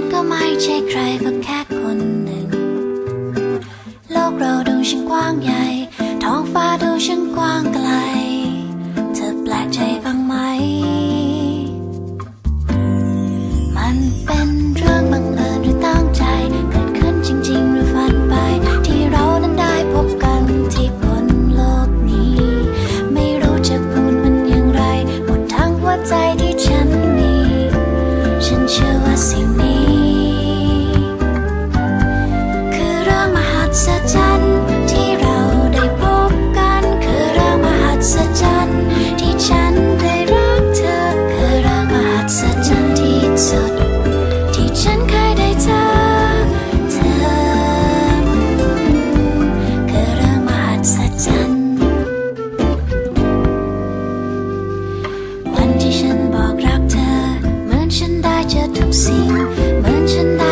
ันก็ไม่ใช่ใครก็แค่คนหนึ่ง โลกเราดูช่างกว้างใหญ่ ท้องฟ้าดูช่างกว้างไกล ศจรรย์ที่เราได้พบกันคือเรื่องมหัศจรรย์ที่ฉันได้รักเธอ คือเรื่องมหัศจรรย์ที่สุด ที่ฉันเคยได้เจอเธอ คือเรื่องมหัศจรรย์วันที่ฉันบอกรักเธอ เหมือนฉันได้เจอทุกสิ่ง เหมือนฉันได้